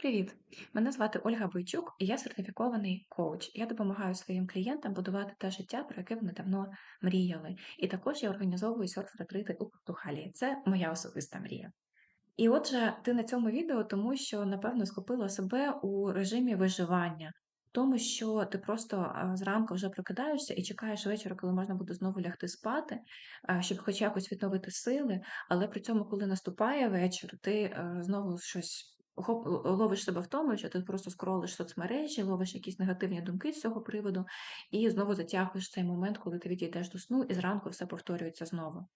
Привіт! Мене звати Ольга Бойчук, і я сертифікований коуч. Я допомагаю своїм клієнтам будувати те життя, про яке вони давно мріяли. І також я організовую серф-ретрити у Португалії. Це моя особиста мрія. І отже, ти на цьому відео, тому що, напевно, схопила себе у режимі виживання, тому що ти просто зранку вже прокидаєшся і чекаєш вечора, коли можна буде знову лягти спати, щоб хоч якось відновити сили, але при цьому, коли наступає вечір, ти е, знову щось. Ловиш себе в тому, що ти просто скролиш соцмережі, ловиш якісь негативні думки з цього приводу, і знову затягуєш цей момент, коли ти відійдеш до сну, і зранку все повторюється знову.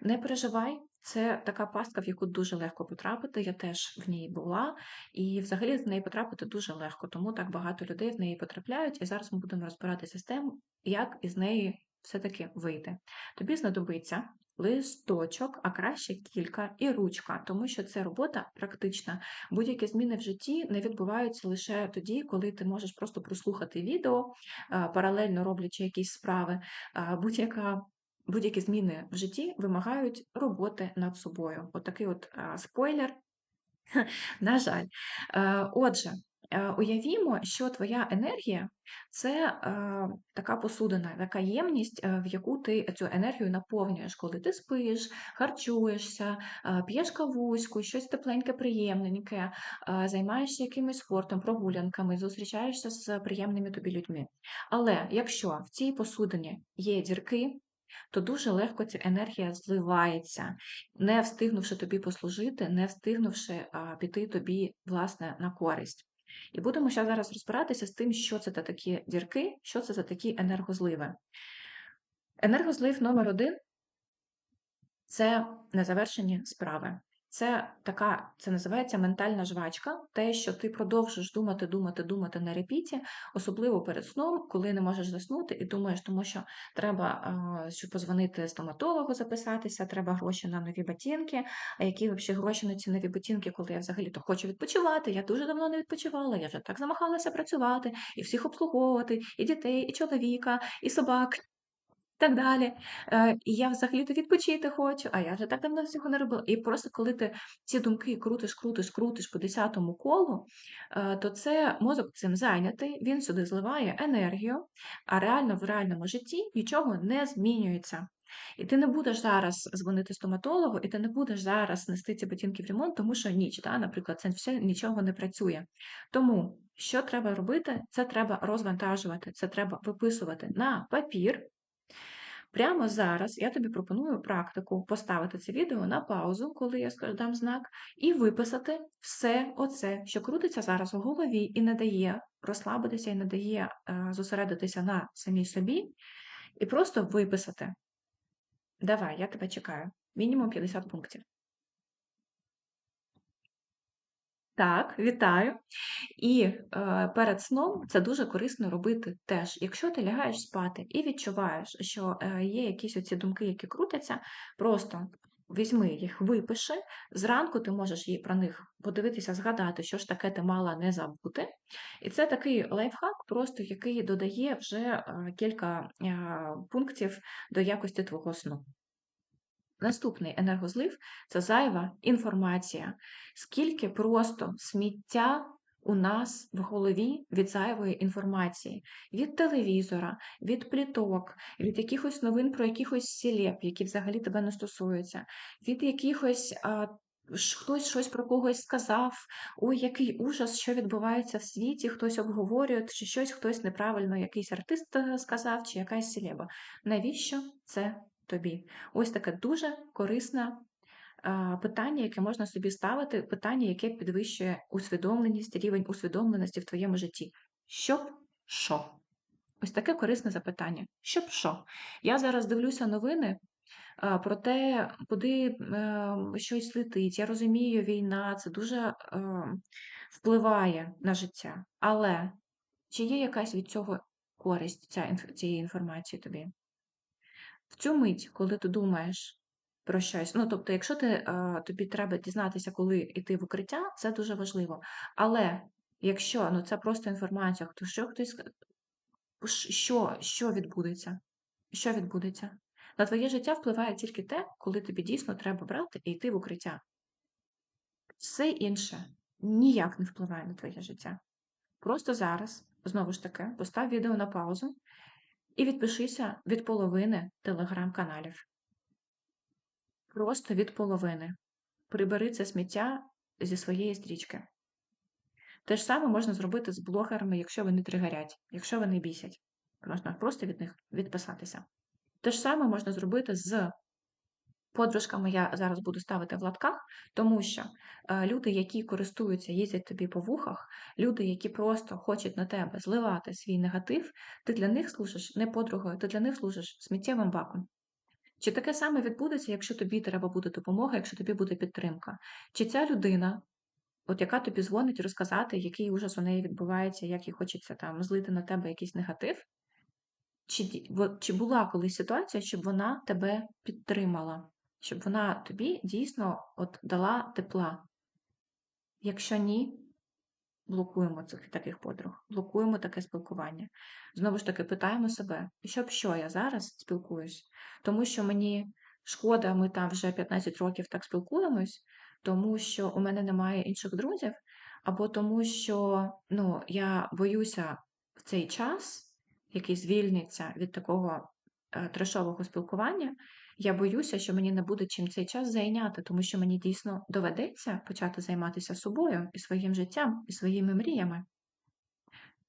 Не переживай, це така пастка, в яку дуже легко потрапити. Я теж в ній була, і взагалі в неї потрапити дуже легко, тому так багато людей в неї потрапляють. І зараз ми будемо розбиратися з тим, як із неї все-таки вийти. Тобі знадобиться листочок, а краще кілька, і ручка, тому що це робота практична. Будь-які зміни в житті не відбуваються лише тоді, коли ти можеш просто прослухати відео, паралельно роблячи якісь справи. Будь-яка будь-які зміни в житті вимагають роботи над собою. От такий от спойлер, на жаль. Е, Отже, е, уявімо, що твоя енергія це е, така посудина, така ємність, е, в яку ти цю енергію наповнюєш, коли ти спиш, харчуєшся, е, п'єш кавуську, щось тепленьке, приємненьке, е, займаєшся якимось спортом, прогулянками, зустрічаєшся з приємними тобі людьми. Але якщо в цій посудині є дірки, то дуже легко ця енергія зливається, не встигнувши тобі послужити, не встигнувши а, піти тобі, власне, на користь. І будемо ще зараз розбиратися з тим, що це за такі дірки, що це за такі енергозливи. Енергозлив номер один це незавершені справи. Це така, це називається ментальна жвачка, те, що ти продовжуєш думати, думати, думати на репіті, особливо перед сном, коли не можеш заснути, і думаєш, тому що треба щоб позвонити стоматологу, записатися, треба гроші на нові ботинки. А які взагалі гроші на ці нові ботинки, коли я взагалі то хочу відпочивати? Я дуже давно не відпочивала, я вже так замахалася працювати і всіх обслуговувати, і дітей, і чоловіка, і собак так далі. Е, я взагалі-то відпочити хочу, а я вже так давно цього не робила. І просто коли ти ці думки крутиш, крутиш, крутиш по десятому колу, е, то це мозок цим зайнятий, він сюди зливає енергію, а реально в реальному житті нічого не змінюється. І ти не будеш зараз дзвонити стоматологу, і ти не будеш зараз нести ці ботинки в ремонт, тому що ніч, да, наприклад, це все нічого не працює. Тому що треба робити? Це треба розвантажувати, це треба виписувати на папір. Прямо зараз я тобі пропоную практику поставити це відео на паузу, коли я дам знак, і виписати все оце, що крутиться зараз у голові, і не дає розслабитися, і не дає е, зосередитися на самій собі, і просто виписати. Давай, я тебе чекаю. Мінімум 50 пунктів. Так, вітаю. І е, перед сном це дуже корисно робити теж. Якщо ти лягаєш спати і відчуваєш, що е, є якісь оці думки, які крутяться, просто візьми їх, випиши. Зранку ти можеш їй про них подивитися, згадати, що ж таке ти мала не забути. І це такий лайфхак, просто який додає вже е, кілька е, пунктів до якості твого сну. Наступний енергозлив це зайва інформація. Скільки просто сміття у нас в голові від зайвої інформації, від телевізора, від пліток, від якихось новин про якихось сілеп, які взагалі тебе не стосуються, від якихось. А, Хтось щось про когось сказав, ой, який ужас, що відбувається в світі, хтось обговорює, чи щось хтось неправильно, якийсь артист е, сказав, чи якась сілеба. Навіщо це тобі? Ось таке дуже корисне питання, яке можна собі ставити, питання, яке підвищує усвідомленість, рівень усвідомленості в твоєму житті. Щоб що? Ось таке корисне запитання. Щоб що? Я зараз дивлюся новини про те, куди ем, щось летить. Я розумію, війна це дуже ем, впливає на життя. Але чи є якась від цього користь цієї інформації тобі? В цю мить, коли ти думаєш про щось, ну тобто, якщо ти, тобі треба дізнатися, коли йти в укриття, це дуже важливо. Але якщо ну, це просто інформація, то що хтось що, що відбудеться? Що відбудеться? На твоє життя впливає тільки те, коли тобі дійсно треба брати і йти в укриття. Все інше ніяк не впливає на твоє життя. Просто зараз, знову ж таки, постав відео на паузу і відпишися від половини телеграм-каналів. Просто від половини. Прибери це сміття зі своєї стрічки. Те ж саме можна зробити з блогерами, якщо вони тригерять, якщо вони бісять. Можна просто від них відписатися. Те ж саме можна зробити з подружками, я зараз буду ставити в латках, тому що е, люди, які користуються, їздять тобі по вухах, люди, які просто хочуть на тебе зливати свій негатив, ти для них служиш не подругою, ти для них служиш сміттєвим баком. Чи таке саме відбудеться, якщо тобі треба буде допомога, якщо тобі буде підтримка? Чи ця людина, от яка тобі дзвонить розказати, який ужас у неї відбувається, як їй хочеться там злити на тебе якийсь негатив? Чи, чи була колись ситуація, щоб вона тебе підтримала, щоб вона тобі дійсно от дала тепла? Якщо ні, блокуємо цих таких подруг, блокуємо таке спілкування. Знову ж таки, питаємо себе, щоб що я зараз спілкуюсь, тому що мені шкода, ми там вже 15 років так спілкуємось, тому що у мене немає інших друзів, або тому, що ну, я боюся в цей час, який звільниться від такого е, трешового спілкування, я боюся, що мені не буде чим цей час зайняти, тому що мені дійсно доведеться почати займатися собою і своїм життям, і своїми мріями.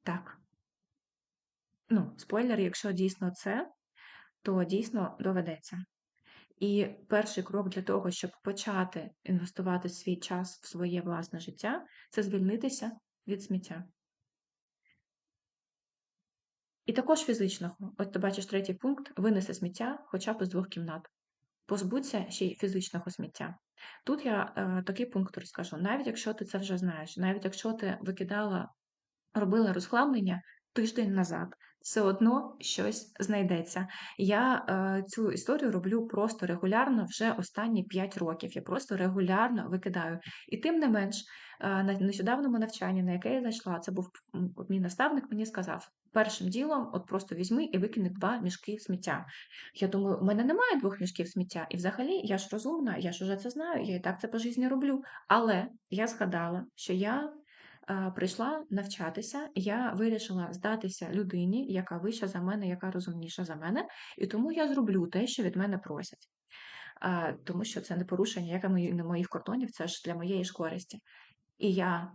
Так. Ну, спойлер, якщо дійсно це, то дійсно доведеться. І перший крок для того, щоб почати інвестувати свій час в своє власне життя, це звільнитися від сміття. І також фізичного. От ти бачиш третій пункт: винеси сміття хоча б з двох кімнат. Позбудься ще й фізичного сміття. Тут я е, такий пункт розкажу. Навіть якщо ти це вже знаєш, навіть якщо ти викидала, робила розхламлення тиждень назад, все одно щось знайдеться. Я е, цю історію роблю просто регулярно вже останні 5 років. Я просто регулярно викидаю. І тим не менш, е, на нещодавному навчанні, на яке я зайшла, це був мій наставник, мені сказав: першим ділом, от просто візьми і викини два мішки сміття. Я думаю, у мене немає двох мішків сміття, і взагалі я ж розумна, я ж уже це знаю, я і так це по житті роблю. Але я згадала, що я прийшла навчатися, я вирішила здатися людині, яка вища за мене, яка розумніша за мене, і тому я зроблю те, що від мене просять. Тому що це не порушення яке моїх кордонів, це ж для моєї ж користі. І я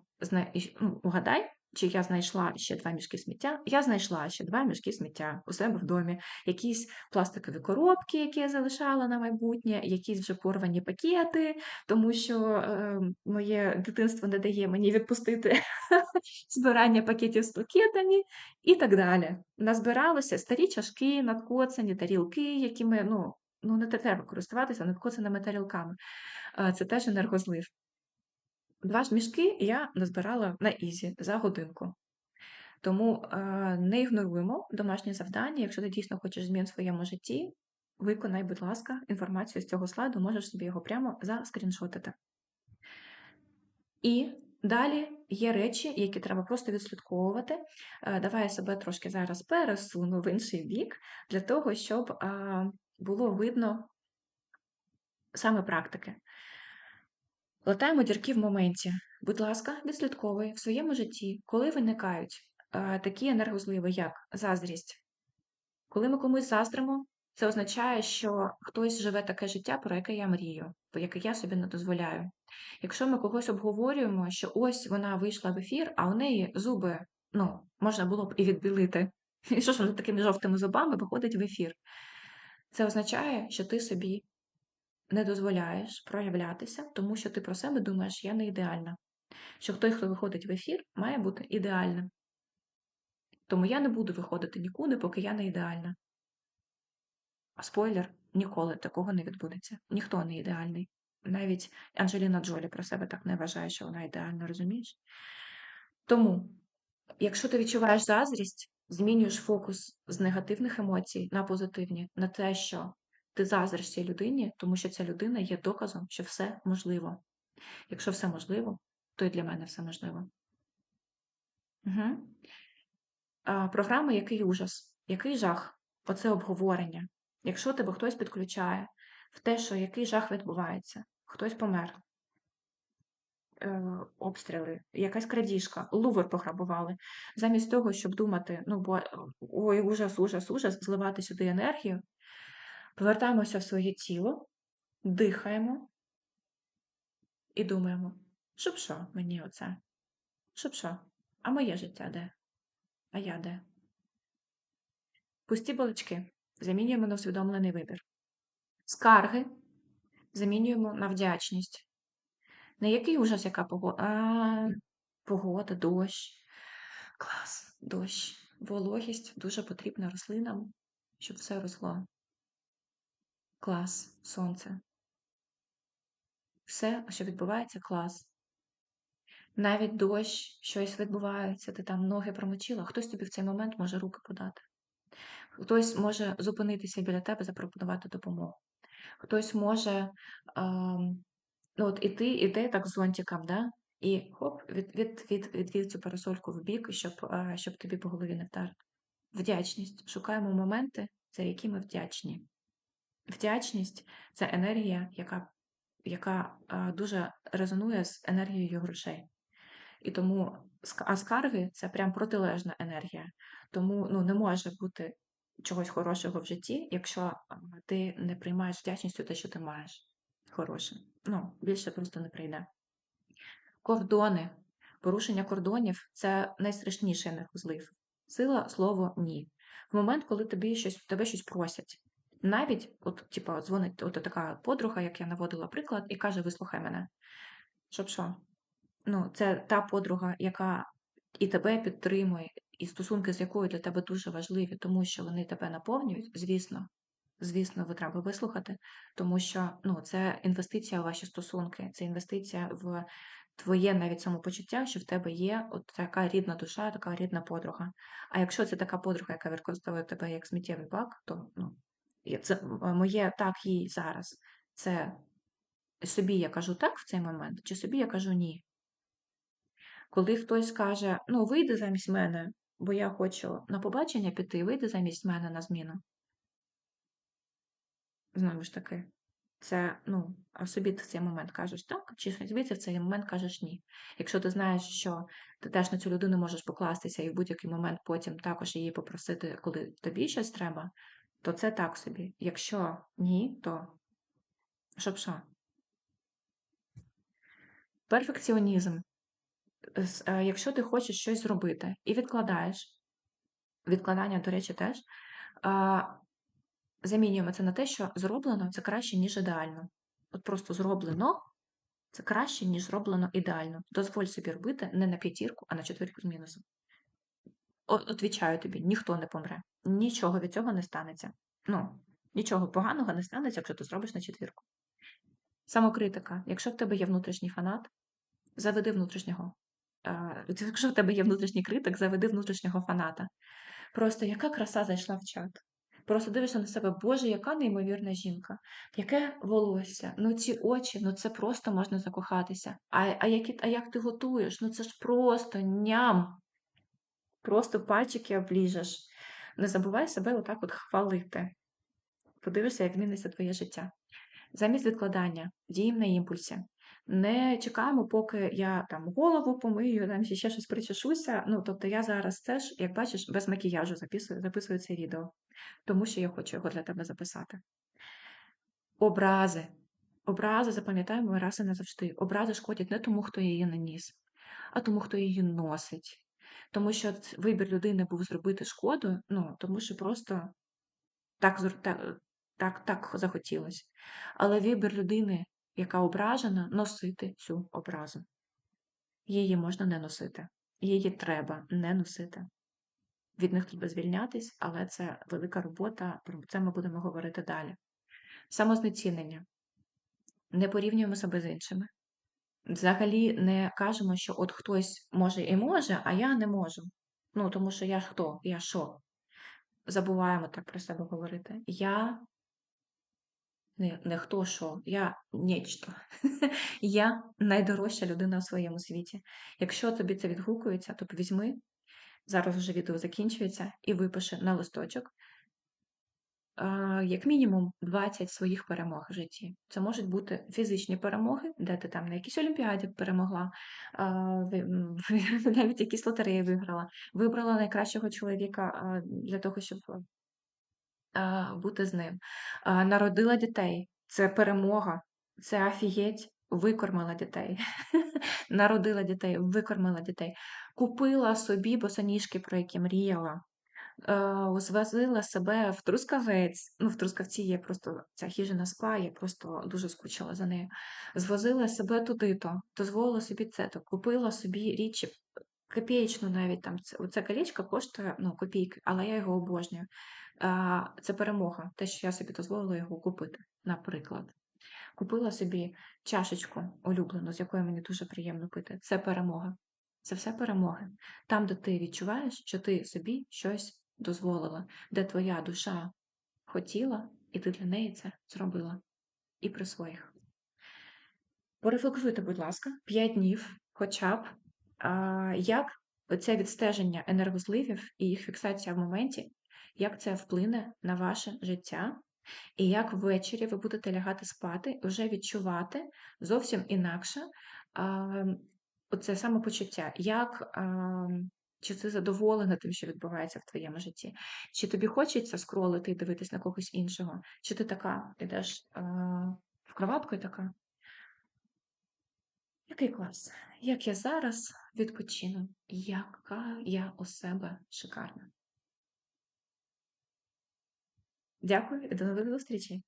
ну, угадай, чи я знайшла ще два мішки сміття? Я знайшла ще два мішки сміття у себе в домі, якісь пластикові коробки, які я залишала на майбутнє, якісь вже порвані пакети, тому що е, моє дитинство не дає мені відпустити збирання пакетів з пакетами і так далі. Назбиралося старі чашки, надкоцані тарілки, якими ну, ну не треба користуватися надкоцаними тарілками. Е, це теж енергозлив. Два ж мішки я назбирала на ізі за годинку. Тому е, не ігноруємо домашнє завдання. Якщо ти дійсно хочеш змін в своєму житті, виконай, будь ласка, інформацію з цього слайду, можеш собі його прямо заскріншотити. І далі є речі, які треба просто відслідковувати. Е, давай я себе трошки зараз пересуну в інший бік, для того, щоб е, було видно саме практики. Латаємо дірки в моменті. Будь ласка, відслідковуй в своєму житті, коли виникають е, такі енергозливи, як заздрість. Коли ми комусь заздримо, це означає, що хтось живе таке життя, про яке я мрію, про яке я собі не дозволяю. Якщо ми когось обговорюємо, що ось вона вийшла в ефір, а у неї зуби ну, можна було б і відбілити. І що ж вона такими жовтими зубами виходить в ефір? Це означає, що ти собі не дозволяєш проявлятися, тому що ти про себе думаєш, я не ідеальна. Що той, хто виходить в ефір, має бути ідеальним. Тому я не буду виходити нікуди, поки я не ідеальна. Спойлер, ніколи такого не відбудеться. Ніхто не ідеальний. Навіть Анджеліна Джолі про себе так не вважає, що вона ідеальна, розумієш? Тому, якщо ти відчуваєш заздрість, змінюєш фокус з негативних емоцій на позитивні, на те, що ти заздриш цій людині, тому що ця людина є доказом, що все можливо. Якщо все можливо, то і для мене все можливо. Угу. А, Програма Який ужас, який жах, оце обговорення. Якщо тебе хтось підключає в те, що який жах відбувається, хтось помер, е, обстріли, якась крадіжка, Лувр пограбували. Замість того, щоб думати, ну бо ой, ужас, ужас, ужас, зливати сюди енергію, повертаємося в своє тіло, дихаємо і думаємо, щоб що мені оце? Щоб що? А моє життя де? А я де? Пусті балачки замінюємо на усвідомлений вибір. Скарги замінюємо на вдячність. Не який ужас, яка погода, а погода, дощ. Клас, дощ. Вологість дуже потрібна рослинам, щоб все росло. Клас, сонце. Все, що відбувається, клас. Навіть дощ, щось відбувається, ти там ноги промочила, хтось тобі в цей момент може руки подати. Хтось може зупинитися біля тебе, запропонувати допомогу. Хтось може ем, от іти, іти так з зонтиком, да? і хоп, від, від, від, відвів цю парасольку в бік, щоб, е, щоб тобі по голові не вдарити. Вдячність. Шукаємо моменти, за які ми вдячні. Вдячність це енергія, яка яка дуже резонує з енергією грошей. І тому а скарги це прям протилежна енергія. Тому ну, не може бути чогось хорошого в житті, якщо ти не приймаєш вдячністю те, що ти маєш. Хороше. Ну, більше просто не прийде. Кордони. Порушення кордонів це найстрашніший енергозлив. Сила слово ні. В момент, коли тобі щось, тебе щось просять. Навіть, от, типа, дзвонить от така подруга, як я наводила приклад, і каже: Вислухай мене. Щоб що? Ну, це та подруга, яка і тебе підтримує, і стосунки з якою для тебе дуже важливі, тому що вони тебе наповнюють, звісно, звісно, ви треба вислухати, тому що ну, це інвестиція в ваші стосунки, це інвестиція в твоє навіть самопочуття, що в тебе є от така рідна душа, така рідна подруга. А якщо це така подруга, яка використовує тебе як сміттєвий бак, то ну, це моє так їй зараз. Це собі я кажу так в цей момент, чи собі я кажу ні. Коли хтось каже, ну, вийди замість мене, бо я хочу на побачення піти, вийди замість мене на зміну. Знову ж таки, це, ну, а собі ти в цей момент кажеш так, чи собі ти в цей момент кажеш ні. Якщо ти знаєш, що ти теж на цю людину можеш покластися і в будь-який момент потім також її попросити, коли тобі щось треба, то це так собі. Якщо ні, то щоб що? Перфекціонізм Е, якщо ти хочеш щось зробити і відкладаєш, відкладання, до речі, теж, замінюємо це на те, що зроблено це краще, ніж ідеально. От просто зроблено це краще, ніж зроблено ідеально. Дозволь собі робити не на п'ятірку, а на четвірку з мінусом. Отвічаю тобі, ніхто не помре. Нічого від цього не станеться. Ну, нічого поганого не станеться, якщо ти зробиш на четвірку. Самокритика. Якщо в тебе є внутрішній фанат, заведи внутрішнього якщо в тебе є внутрішній критик, заведи внутрішнього фаната. Просто яка краса зайшла в чат. Просто дивишся на себе, Боже, яка неймовірна жінка, яке волосся, ну ці очі, ну це просто можна закохатися. А а, які, а як ти готуєш? Ну це ж просто ням. Просто пальчики обліжеш. Не забувай себе отак от хвалити. Подивишся, як зміниться твоє життя. Замість відкладання, діємо на імпульсі. Не чекаємо, поки я там голову помию, там ще щось причешуся. Ну, тобто я зараз теж, як бачиш, без макіяжу записую, записую це відео, тому що я хочу його для тебе записати. Образи. Образи, запам'ятаємо раз і назавжди. Образи шкодять не тому, хто її наніс, а тому, хто її носить. Тому що вибір людини був зробити шкоду, ну, тому що просто так, так, так, захотілося. Але вибір людини яка ображена, носити цю образу. Її можна не носити, її треба не носити. Від них треба звільнятись, але це велика робота, про це ми будемо говорити далі. Самознецінення. Не порівнюємо себе з іншими. Взагалі не кажемо, що от хтось може і може, а я не можу. Ну, тому що я хто? Я що? Забуваємо так про себе говорити. Я не, не хто що, я нечто. Я найдорожча людина у своєму світі. Якщо тобі це відгукується, то візьми, зараз вже відео закінчується, і випиши на листочок як мінімум 20 своїх перемог в житті. Це можуть бути фізичні перемоги, де ти там на якійсь олімпіаді перемогла, навіть якісь лотереї виграла, вибрала найкращого чоловіка для того, щоб бути з ним. Народила дітей. Це перемога, це афієть, викормила дітей. Народила дітей, викормила дітей. Купила собі босоніжки, про які мріяла. Е, звозила себе в Трускавець. Ну, в Трускавці є просто ця хижина спа, я просто дуже скучила за нею. Звозила себе туди-то, дозволила собі це то, купила собі річ копієчну навіть там. Це, колечко коштує ну, копійки, але я його обожнюю. А, Це перемога, те, що я собі дозволила його купити, наприклад. Купила собі чашечку улюблену, з якої мені дуже приємно пити. Це перемога. Це все перемоги. Там, де ти відчуваєш, що ти собі щось дозволила, де твоя душа хотіла, і ти для неї це зробила. І при своїх. Порефлексуйте, будь ласка, 5 днів, хоча б, а, як це відстеження енергозливів і їх фіксація в моменті, як це вплине на ваше життя, і як ввечері ви будете лягати спати і вже відчувати зовсім інакше а, оце самопочуття, як а, чи ти задоволена тим, що відбувається в твоєму житті, чи тобі хочеться скролити і дивитись на когось іншого, чи ти така йдеш а, в кроватку і така. Який клас? Як я зараз відпочину? Яка я у себе шикарна. Дякую і до нових зустрічей!